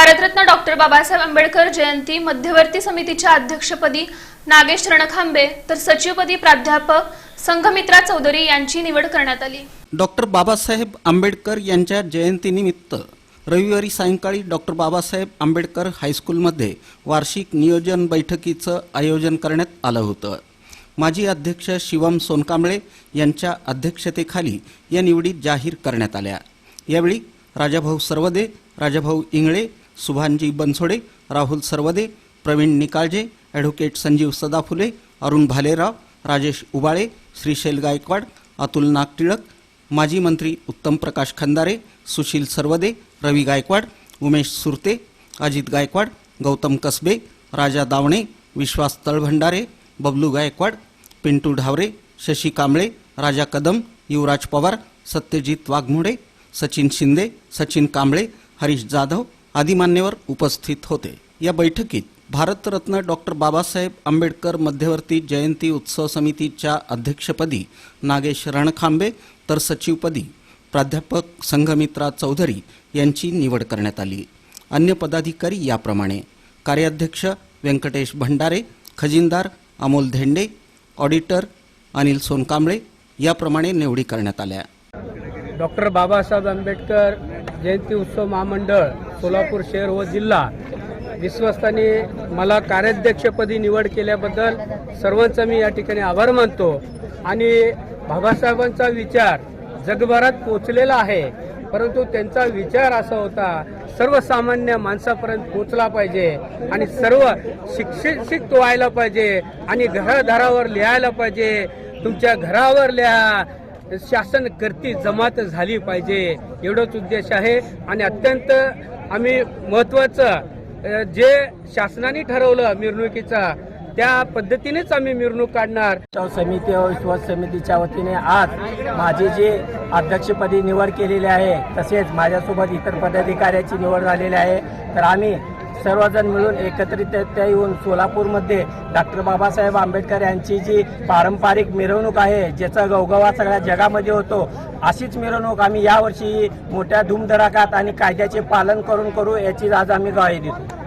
Bharat Ratna doctor Babasaheb Ambedkar जयंती मध्यवर्ती समितीच्या अध्यक्षपदी नागेश रणखांबे तर सचिवपदी प्राध्यापक संघमित्रा चौधरी यांची निवड करण्यात आली. डॉक्टर बाबासाहेब आंबेडकर यांच्या जयंतीनिमित्त रविवारी सायंकाळी डॉक्टर बाबासाहेब आंबेडकर हायस्कूलमध्ये वार्षिक नियोजन बैठकीचं आयोजन करण्यात आलं होतं. माजी अध्यक्ष शिवम सोनकांबळे यांच्या अध्यक्षतेखाली या निवडी जाहीर करण्यात आल्या. यावेळी राजाभाऊ सर्वदे राजाभाऊ इंगळे सुभानजी बनसोडे राहुल सरवदे प्रवीण निकाळजे ॲडव्होकेट संजीव सदाफुले अरुण भालेराव राजेश उबाळे श्रीशैल गायकवाड अतुल नागटिळक माजी मंत्री उत्तम प्रकाश खंदारे सुशील सरवदे रवी गायकवाड उमेश सुरते अजित गायकवाड गौतम कसबे राजा दावणे विश्वास तळभंडारे बबलू गायकवाड पिंटू ढावरे शशी कांबळे राजा कदम युवराज पवार सत्यजित वाघमोडे सचिन शिंदे सचिन कांबळे हरीश जाधव आदी मान्यवर उपस्थित होते. या बैठकीत भारतरत्न डॉक्टर बाबासाहेब आंबेडकर मध्यवर्ती जयंती उत्सव समितीच्या अध्यक्षपदी नागेश रणखांबे तर सचिवपदी प्राध्यापक संघमित्रा चौधरी यांची निवड करण्यात आली. अन्य पदाधिकारी याप्रमाणे कार्याध्यक्ष व्यंकटेश भंडारे खजिनदार अमोल धेंडे ऑडिटर अनिल सोनकांबळे याप्रमाणे निवडी करण्यात आल्या. डॉक्टर बाबासाहेब आंबेडकर जयंती उत्सव महामंडळ सोलापूर शहर व जिल्हा. विश्वस्तांनी मला कार्याध्यक्षपदी निवड केल्याबद्दल सर्वांचा मी या ठिकाणी आभार मानतो. आणि बाबासाहेबांचा विचार जगभरात पोचलेला आहे. परंतु त्यांचा विचार असा होता सर्वसामान्य माणसापर्यंत पोचला पाहिजे आणि सर्व शिक्षित व्हायला पाहिजे आणि घरादारावर लिहायला पाहिजे. तुमच्या घरावर लिहा शासन करती जमात झाली पाहिजे एवढंच उद्देश आहे. आणि अत्यंत आम्ही महत्वाचं जे शासनाने ठरवलं मिरवणुकीचा त्या पद्धतीनेच आम्ही मिरवणूक काढणार. समिती व विश्वास समितीच्या वतीने आज माझे जे अध्यक्षपदी निवड केलेली आहे तसेच माझ्यासोबत इतर पदाधिकाऱ्याची निवड झालेली आहे. तर आम्ही सर्वजण मिळून एकत्रितरित्या येऊन सोलापूरमध्ये डॉक्टर बाबासाहेब आंबेडकर यांची जी पारंपरिक मिरवणूक आहे ज्याचा गवगवा सगळ्या जगामध्ये होतो अशीच मिरवणूक आम्ही यावर्षी मोठ्या धूमधडाकात आणि कायद्याचे पालन करून करू याची आज आम्ही ग्वाही देतो.